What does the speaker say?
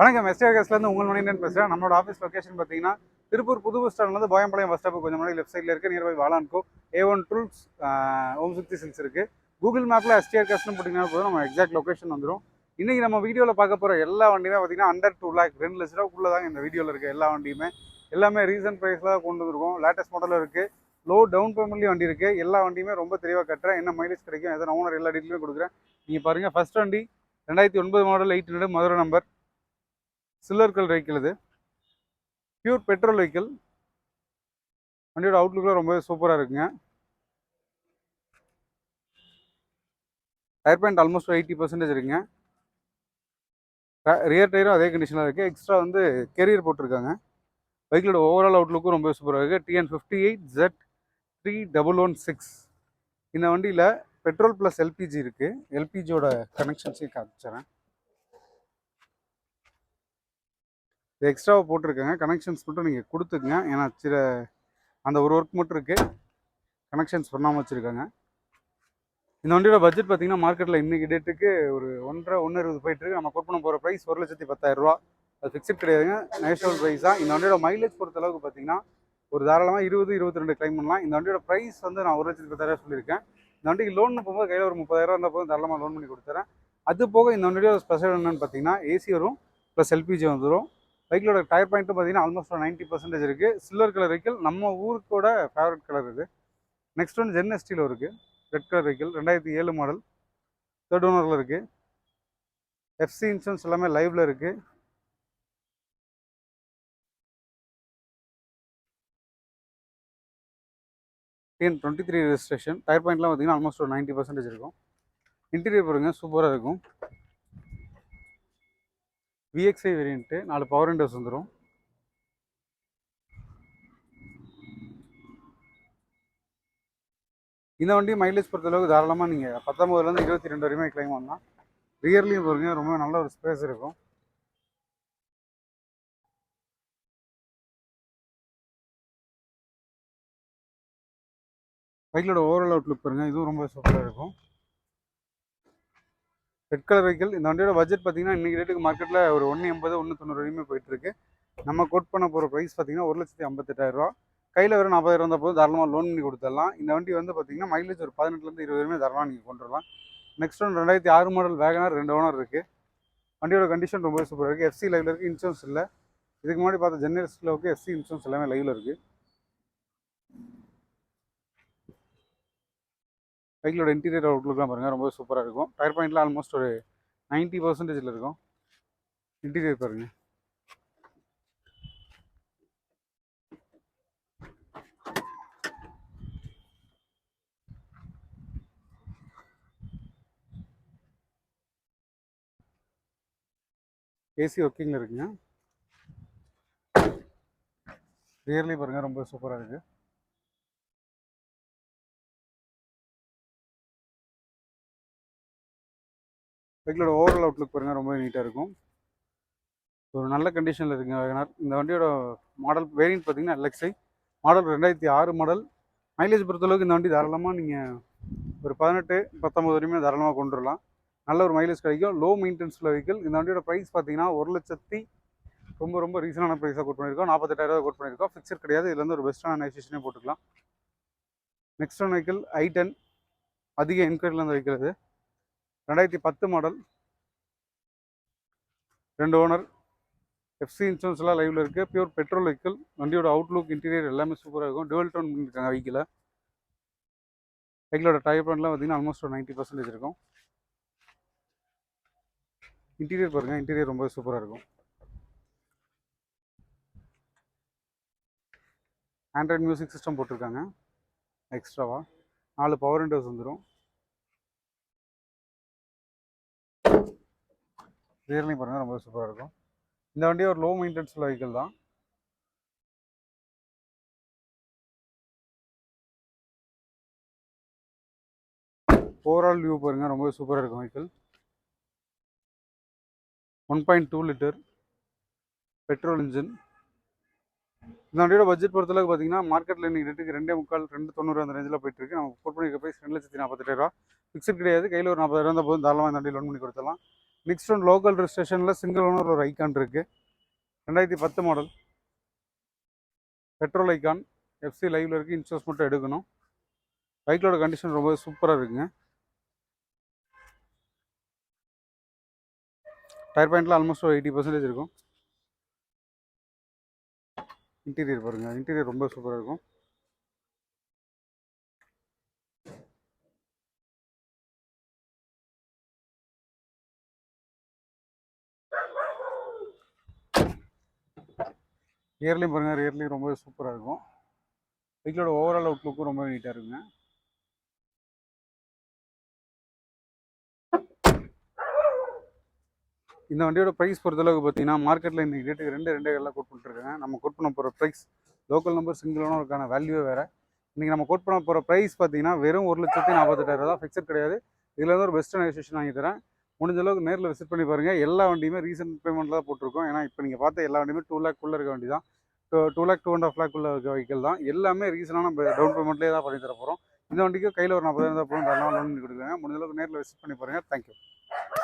வணக்கம். எஸ்டிஆர் கேஸ்லேருந்து உங்கள் மணியன் பேசுகிறேன் நம்மளோட ஆஃபீஸ் லொக்கேஷன் பார்த்தீங்கன்னா திருப்பூர் புது பஸ் ஸ்டாண்ட்லேருந்து போயம்பாளையம் பஸ் ஸ்டாப் கொஞ்சம் முன்னாடி லெஃப்ட் சைடில் இருக்குது nearby வாலான்கோ A one tools Om Sakthi silks இருக்குது கூகுள் மேப்பில் எஸ்டிஆர் கேஸ்ட்னு போட்டிங்கன்னா போதும். நம்ம எக்ஸாக்ட் லொக்கேஷன் வந்துடும் இன்றைக்கி நம்ம வீடியோவில் பார்க்க போகிற எல்லா வண்டியுமே பார்த்தீங்கன்னா அண்டர் டூ லேக் ரெண்டு லட்ச ரூபாக்குள்ளே தான் இந்த வீடியோவில் இருக்குது எல்லா வண்டியுமே. எல்லாமே ரீசன்ட் ப்ரைஸில் தான் கொண்டு வந்துருக்கும். லேட்டஸ்ட் மாடலில் இருக்குது லோ டவுன் பேமெண்ட்லேயும் வண்டி இருக்குது எல்லா வண்டியுமே ரொம்ப தெளிவாக கட்டுறேன். என்ன மைலேஜ் கிடைக்கும் எதனா ஓனர் எல்லா டீட்டெயிலுமே கொடுக்குறேன். நீங்கள் பாருங்கள் ஃபர்ஸ்ட் வண்டி ரெண்டாயிரத்தி ஒன்பது model eight hundred Madurai number சில்லர்கள் colour vehicle இது. பியூர் பெட்ரோல் வெஹிக்கிள் வண்டியோட அவுட்லுக்கில் ரொம்பவே சூப்பராக இருக்குங்க. Tyre point almost eighty percentage இருக்குங்க. ரியர் டயரும் அதே கண்டிஷனில் இருக்குது எக்ஸ்ட்ரா வந்து கெரியர் போட்டிருக்காங்க. பைக்கிலோட ஓவரால் அவுட்லுக்கும் ரொம்ப சூப்பராக இருக்குது TN fifty eight Z three double one six இந்த வண்டியில் பெட்ரோல் ப்ளஸ் எல்பிஜி இருக்குது எல்பிஜியோட கனெக்ஷன்ஸையும் காமிச்சிடறேன். இது எக்ஸ்ட்ராவாக போட்டிருக்கேங்க. கனெக்ஷன்ஸ் மட்டும் நீங்கள் கொடுத்துக்குங்க. ஏன்னா சில அந்த ஒரு ஒர்க் மட்டும் இருக்குது கனெக்ஷன்ஸ் பண்ணாமல் வச்சுருக்காங்க. இந்த வண்டியோட பட்ஜெட் பார்த்தீங்கன்னா மார்க்கெட்டில் இன்றைக்கி டேட்டுக்கு ஒரு ஒன்றரை ஒன்று இருபது போயிட்டுருக்கு. நம்ம கோட் பண்ண போகிற ப்ரைஸ் ஒரு லட்சத்தி பத்தாயிரரூவா அது ஃபிக்ஸட் கிடையாதுங்க. நேஷனல் ப்ரைஸ் தான். இந்த வண்டியோட மைலேஜ் பொறுத்த அளவுக்கு பார்த்தீங்கன்னா ஒரு தாராளமாக இருபது இருபத்தி ரெண்டு கிளைம் பண்ணலாம். இந்த வண்டியோட ப்ரைஸ் வந்து நான் ஒரு லட்சத்தி பத்தாயிரம் சொல்லியிருக்கேன். இந்த வண்டிக்கு லோன் போகும்போது கையில் ஒரு முப்பதாயிரம் இருந்தால் போதும். தாராளமாக லோன் பண்ணி கொடுத்துறேன். அது போக இந்த வண்டியோட ஸ்பெஷல் என்னென்னு பார்த்தீங்கன்னா ஏசி வரும் ப்ளஸ் எல்பிஜி வந்துடும் பைக்கிலோட டயர் பாயிண்ட்டும் பார்த்தீங்கன்னா ஆல்மோஸ்ட் ஒரு நைன்ட்டி பர்சன்டேஜ் இருக்குது சில்வர் கலர் வெஹிக்கிள் நம்ம ஊருக்கோட ஃபேவரட் கலர் இது. நெக்ஸ்ட் ஒன் ஜென் எஸ்டியில் இருக்குது ரெட் கலர் வெஹிக்கிள் ரெண்டாயிரத்தி ஏழு மாடல் தேர்ட் ஓனரில் இருக்குது எஃப்சி இன்சூரன்ஸ் எல்லாமே லைவில் இருக்குது TN twenty three registration tyre பாயிண்ட்லாம் பார்த்தீங்கன்னா ஆல்மோஸ்ட் ஒரு நைன்ட்டி பர்சன்டேஜ் இருக்கும். இன்டீரியர் பாருங்கள் சூப்பராக இருக்கும். விஎக்ஸ்ஐ வேரியண்ட்டு நாலு பவர் விண்டோஸ் வந்துடும் இந்த வண்டி மைலேஜ் பொறுத்தளவுக்கு தாராளமாக நீங்கள் பத்தொம்பதுலேருந்து இருபத்தி ரெண்டு வரையுமே கிளைம் பண்ணலாம். ரியர்லேயும் பாருங்க ரொம்ப நல்ல ஒரு ஸ்பேஸ் இருக்கும். பைக்கிலோட ஓவரால் அவுட்லுக் பாருங்கள் இதுவும் ரொம்ப சூப்பராக இருக்கும். ரெட் கலர் வெஹிக்கிள் இந்த வண்டியோட பட்ஜெட் பார்த்தீங்கன்னா இன்றைக்கி ரேட்டுக்கு மார்க்கெட்டில் ஒரு ஒன்று எண்பது ஒன்று தொண்ணூறு வரையுமே போயிட்டுருக்கு நம்ம கோட் பண்ண போகிற ப்ரைஸ் பார்த்தீங்கன்னா ஒரு லட்சத்தி ஐம்பத்தெட்டாயிரரூவா கையில் வெறும் நாற்பதாயிரம் இருந்தால் போதும். தாராளமாக லோன் பண்ணி கொடுத்துடலாம். இந்த வண்டி வந்து பார்த்தீங்கன்னா மைலேஜ் ஒரு பதினெட்டுலேருந்து இருபது வரையுமே தாராளமாக நீங்கள் கொண்டு வரலாம். நெக்ஸ்ட் ஒன் ரெண்டாயிரத்தி ஆறு மாடல் வேகனார் ரெண்டு ஓனர் இருக்குது வண்டியோட கண்டிஷன் ரொம்ப சூப்பராக இருக்குது எஃப்சி லைவில் இருக்குது இன்சூரன்ஸ் இல்லை. இதுக்கு முன்னாடி பார்த்த ஜெனரேஷனில் ஓகே எஃப்சி இன்சூரன்ஸ் எல்லாமே லைவில் இருக்குது பைக்கிலோட இன்டீரியர் அவுட்லுக்லாம் பாருங்கள் ரொம்ப சூப்பராக இருக்கும். டயர் பாயிண்ட்லாம் ஆல்மோஸ்ட் ஒரு நைன்ட்டி பர்சன்டேஜில் இருக்கும். இன்டீரியர் பாருங்கள் ஏசி ஒர்க்கிங்கில் இருக்குங்க. ரியர்லி பாருங்கள் ரொம்ப சூப்பராக இருக்குது வெஹிக்கிளோட ஓவரால் அவுட்லுக் பாருங்கள் ரொம்ப நீட்டாக இருக்கும். ஒரு நல்ல கண்டிஷனில் இருக்குங்க வேகனார் இந்த வண்டியோட மாடல் வேரியன்ட் பார்த்தீங்கன்னா எல்எக்ஸை மாடல் ரெண்டாயிரத்தி ஆறு மாடல் மைலேஜ் பொறுத்தளவுக்கு இந்த வண்டி தாராளமாக நீங்கள் ஒரு பதினெட்டு பத்தொம்பது வரையுமே தாராளமாக கொண்டு வரலாம் நல்ல ஒரு மைலேஜ் கிடைக்கும். லோ மெயின்டெனன்ஸில் வெஹிக்கிள் இந்த வண்டியோட ப்ரைஸ் பார்த்தீங்கன்னா ஒரு லட்சத்தி ரொம்ப ரொம்ப ரீசனான ப்ரைஸாக கோட் பண்ணியிருக்கோம் நாற்பத்தெட்டாயிரம் கோட் பண்ணியிருக்கோம் ஃபிக்சர் கிடையாது. இதுலேருந்து ஒரு பெஸ்ட்டான நைசேஷனே போட்டுக்கலாம். Next one vehicle I ten அதிக என்கொயரியில் இருந்து வெஹிக்கிள் ரெண்டாயிரத்தி பத்து மாடல் ரெண்டு ஓனர் எஃப்சி இன்சூரன்ஸ்லாம் லைவில் இருக்குது பியூர் பெட்ரோல் வெஹிக்கிள் வண்டியோட அவுட்லுக் இன்டீரியர் எல்லாமே சூப்பராக இருக்கும். டுவெல் டோன் பண்ணியிருக்காங்க வெஹிக்கிளை வெஹிக்கிளோட டயர் பண்ணலாம் பார்த்தீங்கன்னா ஆல்மோஸ்ட் ஒரு நைன்ட்டி பர்சன்டேஜ் இருக்கும். இன்டீரியர் பாருங்கள் இன்டீரியர் ரொம்ப சூப்பராக இருக்கும். ஆண்ட்ராய்ட் மியூசிக் சிஸ்டம் போட்டிருக்காங்க. எக்ஸ்ட்ராவாக நாலு பவர் விண்டோஸ் வந்துடும் ரியர்லையும் பாருங்கள் ரொம்ப சூப்பராக இருக்கும். இந்த வண்டி ஒரு லோ மெயின்டெனன்ஸ் உள்ள வெஹிக்கிள் தான். ஓவரால் வியூ பாருங்கள் ரொம்ப சூப்பராக இருக்கும் vehicle one point two litre petrol engine இந்த வண்டியோட பட்ஜெட் பொறுத்தளவுக்கு பார்த்தீங்கன்னா மார்க்கெட்டில் இன்றைக்கி ரேட்டுக்கு ரெண்டே முக்கால் ரெண்டு தொண்ணூறு அந்த ரேஞ்சில் போயிட்டு இருக்கு நம்ம போட் பண்ணி ப்ரைஸ் ரெண்டு லட்சத்தி நாற்பத்தெட்டாயிரம் ஃபிக்ஸட் கிடையாது. கையில் ஒரு நாற்பதாயிரம் இருந்தால் போதும். தாராளமாக இந்த வண்டி லோன் பண்ணி கொடுத்துடலாம். நெக்ஸ்ட் ஒன் லோக்கல் ரிஜிஸ்ட்ரேஷனில் சிங்கிள் ஓனர் ஒரு ஐக்கான் இருக்குது ரெண்டாயிரத்தி பத்து மாடல் பெட்ரோல் ஐகான் எஃப்சி லைவில் இருக்குது இன்சூரன்ஸ் மட்டும் எடுக்கணும். பைக்கோட கண்டிஷன் ரொம்ப சூப்பராக இருக்குங்க. டயர் பாயிண்டில் ஆல்மோஸ்ட் ஒரு எயிட்டி பர்சன்டேஜ் இருக்கும். இன்டீரியர் பாருங்கள் இன்டீரியர் ரொம்ப சூப்பராக இருக்கும். ரியர்லையும் பாருங்கள் ரியர்லையும் ரொம்ப சூப்பராக இருக்கும். பைக்கிலோட ஓவரால் அவுட் லுக்கும் ரொம்ப நீட்டாக இருக்குங்க. இந்த வண்டியோட ப்ரைஸ் பொறுத்தளவுக்கு பார்த்தீங்கன்னா மார்க்கெட்டில் இன்றைக்கி ரேட்டுக்கு ரெண்டு ரெண்டே எல்லாம் கோட் பண்ணிட்டுருக்காங்க. நம்ம கோட் பண்ண போகிற ப்ரைஸ் லோக்கல் நம்பர் சிங்கிள் ஓனருக்கான வேல்யூவே வேறு. இன்றைக்கி நம்ம கோட் பண்ண போகிற ப்ரைஸ் பார்த்தீங்கன்னா வெறும் ஒரு லட்சத்தி நாற்பத்தெட்டாயிரம் தான். ஃபிக்ஸட் கிடையாது. இதில் வந்து ஒரு பெஸ்ட் நெகோசியேஷன் வாங்கி தரேன். முடிஞ்ச அளவுக்கு நேரில் விசிட் பண்ணி பாருங்கள் எல்லா வண்டியுமே ரீசன்ட் பேமெண்ட்டில் தான் போட்டிருக்கோம். ஏன்னா இப்போ நீங்கள் பார்த்த எல்லா வண்டியுமே டூ லேக் குள்ளே இருக்க வண்டி தான் two two lakh two and half lakh உள்ள இருக்க வெஹிக்கல் தான். எல்லாமே ரீசனான டவுன் பேமெண்ட்லேயே தான் பண்ணி தர போகிறோம் இந்த வண்டிக்கு கையில் ஒரு நாற்பதாயிரம் தான் போகணும் தரலாம் லோன் பண்ணி கொடுக்குறாங்க. முடிஞ்ச அளவுக்கு நேரில் விசிட் பண்ணி பாருங்கள் தேங்க்யூ